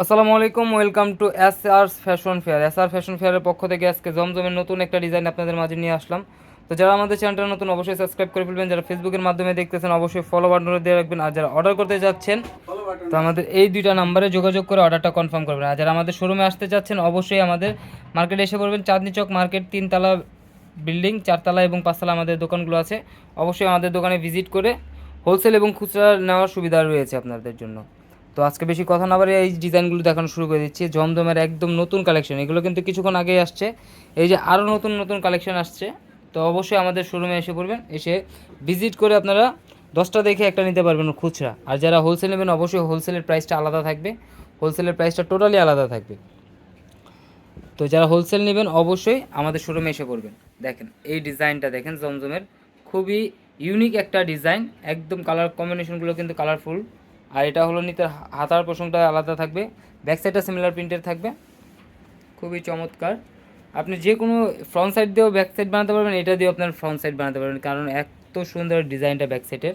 আসসালামু আলাইকুম, welcome to S R fashion fair. S R fashion ফেয়ারের পক্ষ থেকে আজকে জমজমের নতুন একটা ডিজাইন আপনাদের মাঝে নিয়ে আসলাম। তো যারা আমাদের চ্যানেলটা নতুন, অবশ্যই সাবস্ক্রাইব করে ফেলবেন। যারা ফেসবুকের মাধ্যমে দেখতেছেন, অবশ্যই ফলো বাটন দিয়ে রাখবেন। আর যারা অর্ডার করতে যাচ্ছেন, তো আমাদের এই দুইটা নাম্বারে যোগাযোগ করে অর্ডারটা কনফার্ম করবেন। আর যারা আমাদের শোরুমে আসতে চাচ্ছেন অবশ্যই আমাদের মার্কেটে এসে পড়বেন। চাঁদনি চক মার্কেট তিনতলা বিল্ডিং চারতলা এবং পাঁচতলা আমাদের দোকানগুলো আছে। অবশ্যই আমাদের দোকানে ভিজিট করে হোলসেল এবং খুচরা নেওয়ার সুবিধা রয়েছে আপনাদের জন্য। তো আজকে বেশি কথা না বাড়িয়ে এই ডিজাইনগুলো দেখানো শুরু করে দিচ্ছি। জমজমের একদম নতুন কালেকশন। এগুলো কিন্তু কিছুক্ষণ আগেই আসছে। এই যে আরও নতুন নতুন কালেকশন আসছে। তো অবশ্যই আমাদের শোরুমে এসে পড়বেন। এসে ভিজিট করে আপনারা দশটা দেখে একটা নিতে পারবেন খুচরা। আর যারা হোলসেল নেবেন, অবশ্যই হোলসেলের প্রাইসটা আলাদা থাকবে। হোলসেলের প্রাইসটা টোটালি আলাদা থাকবে। তো যারা হোলসেল নেবেন, অবশ্যই আমাদের শোরুমে এসে পড়বেন। দেখেন, এই ডিজাইনটা দেখেন, জমজমের। খুবই ইউনিক একটা ডিজাইন একদম কালার কম্বিনেশনগুলো কিন্তু কালারফুল আর এটা হলো নিতে হাতার প্রসঙ্গটা আলাদা থাকবে। ব্যাক সাইডটা সিমিলার প্রিন্টের থাকবে। খুবই চমৎকার। আপনি যে কোনো ফ্রন্ট সাইড দিয়েও ব্যাক সাইড বানাতে পারবেন, এটা দিয়েও আপনার ফ্রন্ট সাইড বানাতে পারবেন, কারণ এত সুন্দর ডিজাইনটা ব্যাক সাইডের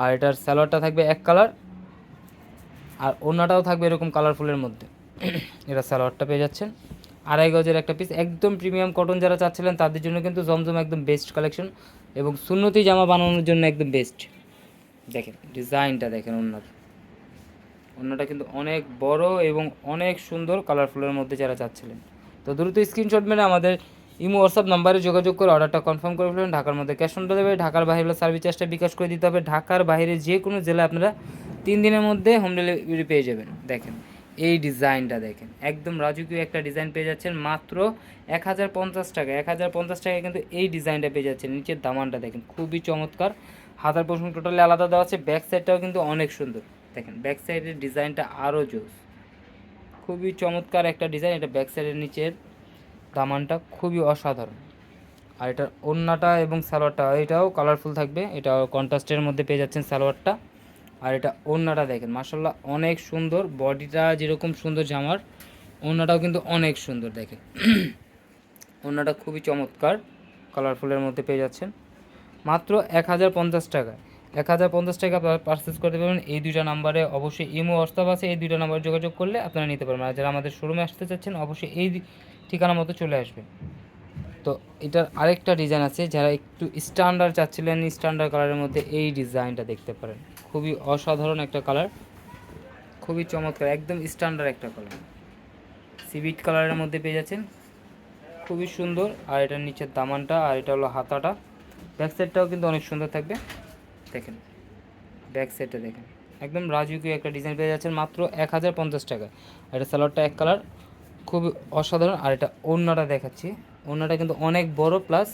আর এটার সালোয়ারটা থাকবে এক কালার আর ওড়নাটাও থাকবে এরকম কালারফুলের মধ্যে। এটা সালোয়ারটা পেয়ে যাচ্ছেন। আড়াই গজের একটা পিস একদম প্রিমিয়াম কটন যারা চাচ্ছিলেন, তাদের জন্য কিন্তু জমজম একদম বেস্ট কালেকশন এবং সুন্নতি জামা বানানোর জন্য একদম বেস্ট দেখেন ডিজাইনটা দেখেন ওনার অন্যটা কিন্তু অনেক বড় এবং অনেক সুন্দর কালারফুলের মধ্যে যারা চাচ্ছিলেন তো দ্রুত স্ক্রিনশট মেরে আমাদের ইমো হোয়াটসঅ্যাপ নাম্বারে যোগাযোগ করে অর্ডারটা কনফার্ম করে ফেলবেন ঢাকার মধ্যে ক্যাশ অন ডেলিভারি ঢাকার বাইরে সার্ভিস চার্জটা বিকাশ করে দিতে হবে। ঢাকার বাইরে যে কোনো জেলায় আপনারা তিন দিনের মধ্যে হোম ডেলিভারি পেয়ে যাবেন। দেখেন, এই ডিজাইনটা দেখেন। একদম রাজকীয় একটা ডিজাইন পেয়ে যাচ্ছেন, মাত্র এক হাজার পঞ্চাশ টাকা। এক হাজার পঞ্চাশ টাকায় কিন্তু এই ডিজাইনটা পেয়ে যাচ্ছেন। নিচের দামানটা দেখেন, খুবই চমৎকার। হাতার পোষণ টোটালি আলাদা দেওয়া আছে ব্যাক সাইডটাও কিন্তু অনেক সুন্দর। দেখেন ব্যাক সাইডের ডিজাইনটা আরও জোস। খুবই চমৎকার একটা ডিজাইন, এটা ব্যাক সাইডের নিচের দামানটা খুবই অসাধারণ। আর এটার ওড়নাটা এবং সালোয়ারটা, এটাও কালারফুল থাকবে এটা কন্ট্রাস্টের মধ্যে পেয়ে যাচ্ছেন সালোয়ারটা। আর এটা ওড়নাটা দেখেন মার্শাল্লাহ অনেক সুন্দর, বডিটা যেরকম সুন্দর জামার ওড়নাটাও কিন্তু অনেক সুন্দর দেখেন। ওড়নাটা খুবই চমৎকার কালারফুলের মধ্যে পেয়ে যাচ্ছেন। মাত্র এক হাজার পঞ্চাশ টাকা এক হাজার পঞ্চাশ টাকা পারচেস করতে পারবেন এই দুইটা নাম্বারে অবশ্যই ইমো হোয়াটসঅ্যাপ আছে। এই দুইটা নাম্বারে যোগাযোগ করলে আপনারা নিতে পারবেন। আর যারা আমাদের শোরুমে আসতে চাচ্ছেন, অবশ্যই এই ঠিকানা মতো চলে আসবে। তো এটার আরেকটা ডিজাইন আছে। যারা একটু স্ট্যান্ডার্ড চাচ্ছিলেন স্ট্যান্ডার্ড কালারের মধ্যে এই ডিজাইনটা দেখতে পারেন। খুবই অসাধারণ একটা কালার খুবই চমৎকার, একদম স্ট্যান্ডার্ড একটা কালার সিভিট কালারের মধ্যে পেয়ে যাচ্ছেন। খুবই সুন্দর। আর এটার নিচের দামানটা, আর এটা হলো হাতাটা। ব্যাক সাইডটাও কিন্তু অনেক সুন্দর থাকবে। দেখেন ব্যাক সাইডটা দেখেন। একদম রাজকীয় একটা ডিজাইন পেয়ে যাচ্ছেন মাত্র এক হাজার পঞ্চাশ টাকা এটা সালোয়ারটা এক কালার খুব অসাধারণ। আর এটা ওড়নাটা দেখাচ্ছি। ওড়নাটা কিন্তু অনেক বড় প্লাস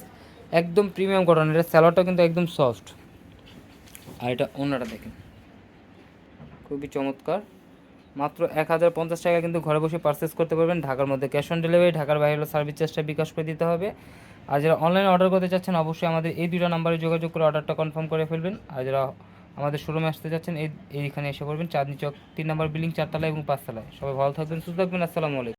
একদম প্রিমিয়াম কটন এটা সালোয়ারটা কিন্তু একদম সফট আর এটা ওড়নাটা দেখেন, খুবই চমৎকার। মাত্র এক হাজার পঞ্চাশ টাকা কিন্তু ঘরে বসে পারচেস করতে পারবেন। ঢাকার মধ্যে ক্যাশ অন ডেলিভারি ঢাকার বাইরে সার্ভিস চার্জটা বিকাশ করে দিতে হবে। আর যারা অনলাইনে অর্ডার করতে চাচ্ছেন, অবশ্যই আমাদের এই দুটো নাম্বারে যোগাযোগ করে অর্ডারটা কনফার্ম করে ফেলবেন। আর যারা আমাদের শোরুমে আসতে চাচ্ছেন, এই, এইখানে এসে করবেন চাঁদনি চক, তিন নম্বর বিল্ডিং চারতলা এবং পাঁচতলায়। সবাই ভালো থাকবেন, সুস্থ থাকবেন, আসসালামু আলাইকুম।